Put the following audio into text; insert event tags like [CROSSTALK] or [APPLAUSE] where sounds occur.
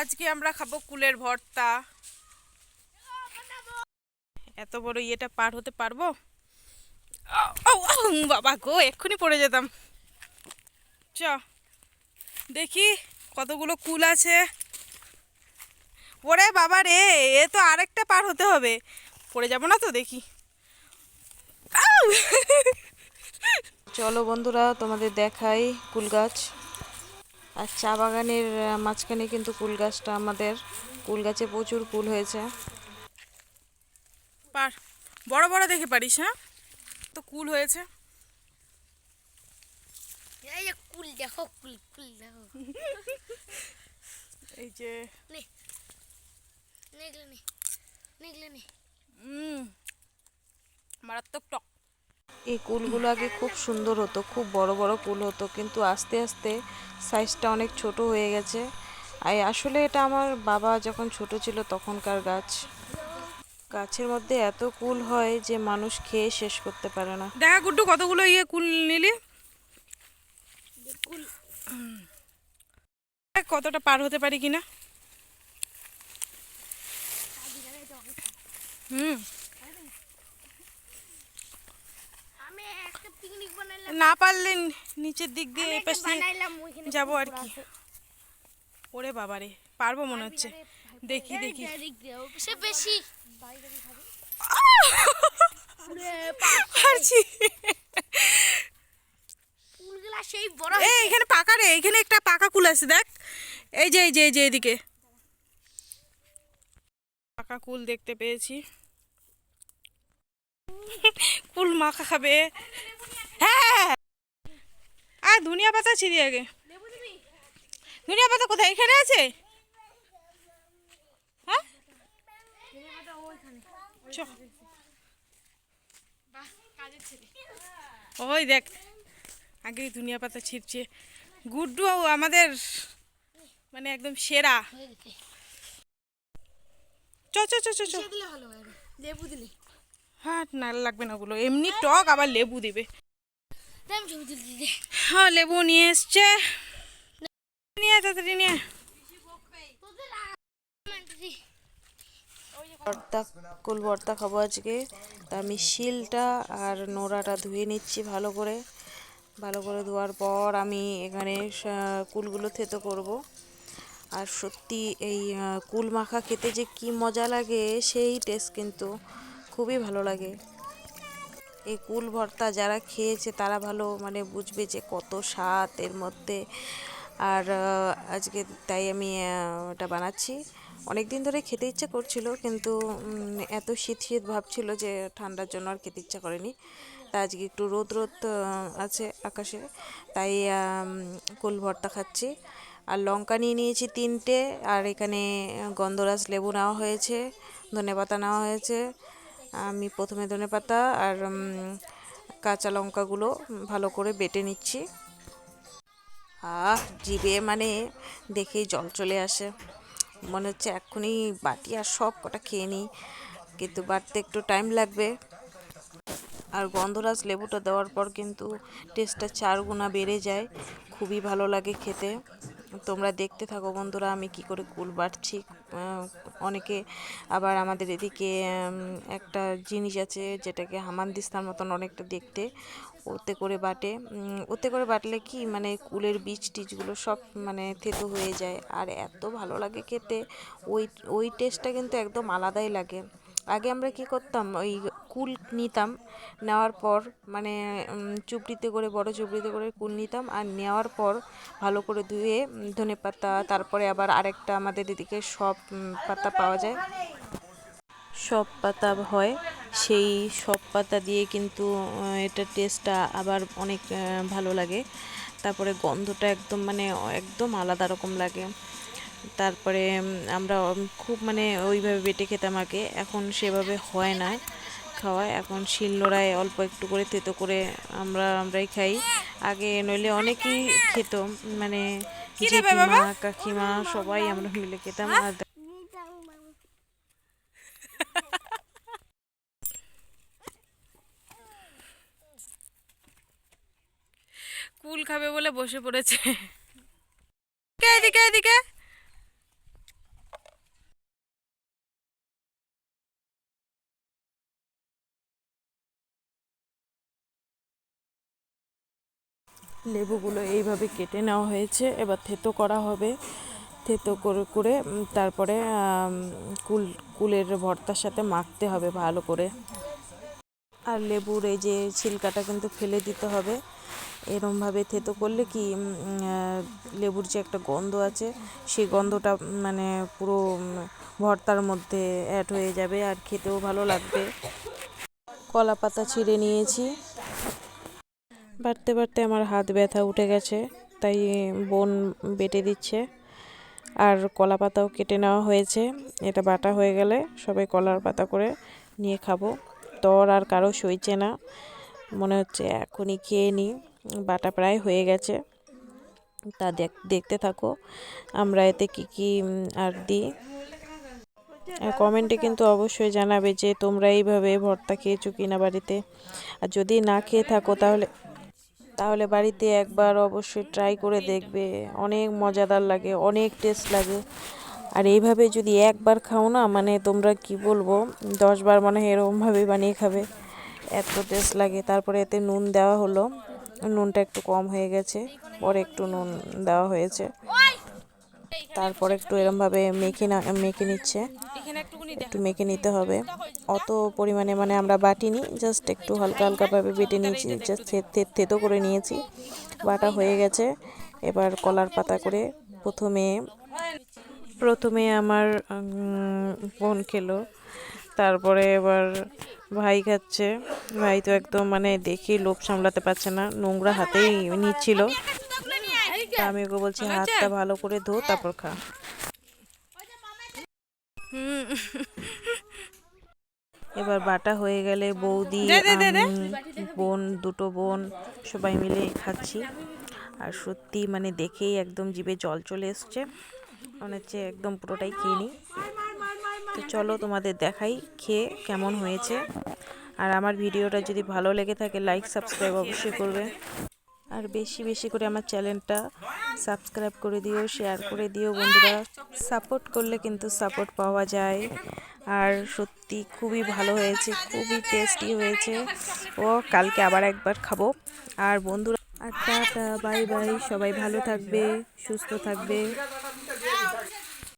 আজকে আমরা খাব কুলের ভর্তা। এত বড় ইয়েটা পার হতে পারব? বাবা গো, এক্ষুনি পড়ে যেতাম। চ, দেখি কতগুলো কুল আছে। ওরে বাবা রে, এ তো আরেকটা পার হতে হবে। পড়ে যাব না তো, দেখি। চলো বন্ধুরা, তোমাদের দেখাই কুল গাছ। আর চা বাগানের মাঝখানে কিন্তু কুল গাছটা আমাদের কুল গাছে প্রচুর কুল হয়েছে। পার বড় বড় দেখে পারিস হ্যাঁ? তো কুল হয়েছে। এই যে কুল দেখো কুল কুল দেখো। [LAUGHS] এই যে। নে নেগলে নে নেগলে নে। মারাত্মক টক। এই কুলগুলো আগে খুব সুন্দর হতো খুব বড় বড় কুল হতো কিন্তু আস্তে আস্তে সাইজটা অনেক ছোট হয়ে গেছে। আর আসলে এটা আমার বাবা যখন ছোট ছিল তখনকার গাছ। গাছের মধ্যে এত কুল হয় যে মানুষ খেয়ে শেষ করতে পারে না। দেখা গুড্ডু কতগুলো ইয়ে কুল নিলি? কতটা পার হতে পারি কিনা? হুম আমি একটা পিকনিক বানাইলাম না পারলে নিচের দিক দিয়ে এই পাশ দিয়ে যাব আর কি। ওরে বাবারে পারব মনে হচ্ছে। দেখি দেখি। সে বেশি। পারছি সেই বড় এই এখানে পাকা রে এখানে একটা পাকা কুল আছে দেখ। এই যে এই যে এই যে এদিকে। পাকা কুল দেখতে পেয়েছি। কুল মাখা খাবে। হ্যাঁ। আর ধনিয়া পাতা ছিঁড়ি আগে। ধনিয়া পাতা কোথায়? এখানে আছে? হ্যাঁ? ওই দেখ, আগেই ধনিয়া পাতা ছিঁড়ছে। গুড্ডু আমাদের মানে একদম সেরা। চ চ চ চ লেবু দিলে। হ্যাঁ না লাগবে না ওগুলো এমনি টক আবার লেবু দেবে। হ্যাঁ লেবু নিয়ে এসছে। নিয়ে তাড়াতাড়ি নিয়ে। ভর্তা কুল ভর্তা খাব আজকে। তা আমি শিলটা আর নোড়াটা ধুয়ে নিচ্ছি ভালো করে। ভালো করে ধোয়ার পর আমি এখানে কুলগুলো থেতো করব। আর সত্যি এই কুল মাখা খেতে যে কি মজা লাগে সেই টেস্ট কিন্তু খুবই ভালো লাগে। এই কুল ভর্তা যারা খেয়েছে তারা ভালো মানে বুঝবে যে কত স্বাদ এর মধ্যে। আর আজকে তাই আমি ওটা বানাচ্ছি। অনেক দিন ধরে খেতে ইচ্ছে করছিল কিন্তু এত শীত শীত ভাবছিল যে ঠান্ডার জন্য আর খেতে ইচ্ছা করেনি। তা আজকে একটু রোদ রোদ আছে আকাশে। তাই কুল ভর্তা খাচ্ছি। আর লঙ্কা নিয়ে নিয়েছি তিনটে। আর এখানে গন্ধরাজ লেবু নেওয়া হয়েছে, ধনেপাতা নেওয়া হয়েছে। আমি প্রথমে ধনেপাতা আর কাঁচা লঙ্কাগুলো ভালো করে বেটে নিচ্ছি। আহ, জিভে মানে দেখেই জল চলে আসে। মনে হচ্ছে এক্ষুনি বাটি আর সব কটা খেয়ে নিই, কিন্তু বাটতে একটু টাইম লাগবে। আর গন্ধরাজ লেবুটা দেওয়ার পর কিন্তু টেস্টটা চার গুণা বেড়ে যায়। খুবই ভালো লাগে খেতে। তোমরা দেখতে থাকো বন্ধুরা, আমি কি করে কুল বাটছি অনেকে আবার আমাদের এদিকে একটা জিনিস আছে যেটাকে হামানদিস্তার মতন অনেকটা দেখতে, ওতে করে বাটে। ওতে করে বাটলে কি মানে কুলের বীজ টিজগুলো সব মানে থেতো হয়ে যায়। আর এত ভালো লাগে খেতে, ওই ওই টেস্টটা কিন্তু একদম আলাদাই লাগে। আগে আমরা কি করতাম? ওই কুল নিতাম নেওয়ার পর মানে উম, চুপড়িতে করে বড় চুপড়িতে করে কুল নিতাম আর নেওয়ার পর ভালো করে ধুয়ে ধনে পাতা তারপরে আবার আরেকটা আমাদের এদিকে সব পাতা পাওয়া যায়। সব পাতা হয় সেই সব পাতা দিয়ে কিন্তু এটা টেস্টটা আবার অনেক ভালো লাগে। তারপরে গন্ধটা একদম মানে একদম আলাদা রকম লাগে। তারপরে আমরা খুব মানে ওইভাবে বেটে খেতাম আগে। এখন সেভাবে হয় না খাওয়া এখন শিলনোড়ায় অল্প একটু করে থেতো করে আমরা আমরাই খাই। আগে নইলে অনেকেই খেত মানে জেঠিমা কাকিমা সবাই আমরা মিলে খেতাম। আর কুল খাবে বলে বসে পড়েছে এদিকে এদিকে এদিকে লেবুগুলো এইভাবে কেটে নেওয়া হয়েছে। এবার থেতো করা হবে। থেতো করে করে তারপরে কুল, কুলের ভর্তার সাথে মাখতে হবে ভালো করে। আর লেবুর এই যে ছিলকাটা কিন্তু ফেলে দিতে হবে। এরমভাবে থেতো করলে কি লেবুর যে একটা গন্ধ আছে, সেই গন্ধটা মানে পুরো ভর্তার মধ্যে অ্যাড হয়ে যাবে আর খেতেও ভালো লাগবে। কলা পাতা ছিঁড়ে নিয়েছি। বাড়তে বাড়তে আমার হাত ব্যথা উঠে গেছে, তাই বোন বেটে দিচ্ছে। আর কলা পাতাও কেটে নেওয়া হয়েছে, এটা বাটা হয়ে গেলে সবাই কলার পাতা করে নিয়ে খাব। তর আর কারও সইছে না, মনে হচ্ছে এখনই খেয়ে নিই। বাটা প্রায় হয়ে গেছে, তা দেখ, দেখতে থাকো, আমরা এতে কি কি আর দিই। কমেন্টে কিন্তু অবশ্যই জানাবে যে তোমরা এইভাবে ভর্তা খেয়েছো কিনা বাড়িতে। আর যদি না খেয়ে থাকো তাহলে তাহলে বাড়িতে একবার অবশ্যই ট্রাই করে দেখবে। অনেক মজাদার লাগে, অনেক টেস্ট লাগে। আর এইভাবে যদি একবার খাও না মানে তোমরা কি বলব দশবার মনে এরকমভাবে বানিয়ে খাবে। এত টেস্ট লাগে। তারপরে এতে নুন দেওয়া হলো। নুনটা একটু কম হয়ে গেছে। পরে একটু নুন দেওয়া হয়েছে। তারপর একটু এরমভাবে মেখে না, মেখে নিচ্ছে। একটু মেখে নিতে হবে। অত পরিমাণে মানে আমরা বাটিনি জাস্ট একটু হালকা, হালকাভাবে বেটে নিয়েছি জাস্ট থেতো করে নিয়েছি। বাটা হয়ে গেছে। এবার কলার পাতা করে প্রথমে প্রথমে আমার বোন খেলো। তারপরে এবার ভাই খাচ্ছে। ভাই তো একদম মানে দেখি লোভ সামলাতে পারছে না। নোংরা হাতেই নিচ্ছিল। তা আমি ওকে বলছি হাতটা ভালো করে ধো তারপর খা। এবার বাটা হয়ে গেলে বৌদি বোন দুটো বোন সবাই মিলে খাচ্ছি। আর সত্যি মানে দেখেই একদম জিভে জল চলে এসছে। মনে হচ্ছে একদম পুরোটাই খেয়ে নিই। তো চলো তোমাদের দেখাই খেয়ে কেমন হয়েছে। আর আমার ভিডিওটা যদি ভালো লেগে থাকে লাইক সাবস্ক্রাইব অবশ্যই করবে। আর বেশি বেশি করে আমার চ্যানেলটা সাবস্ক্রাইব করে দিও শেয়ার করে দিও বন্ধুরা। সাপোর্ট করলে কিন্তু সাপোর্ট পাওয়া যায়। আর সত্যি খুবই ভালো হয়েছে, খুবই টেস্টি হয়েছে। ও, কালকে আবার একবার খাব। আর বন্ধুরা আচ্ছা বাই বাই সবাই ভালো থাকবে, সুস্থ থাকবে।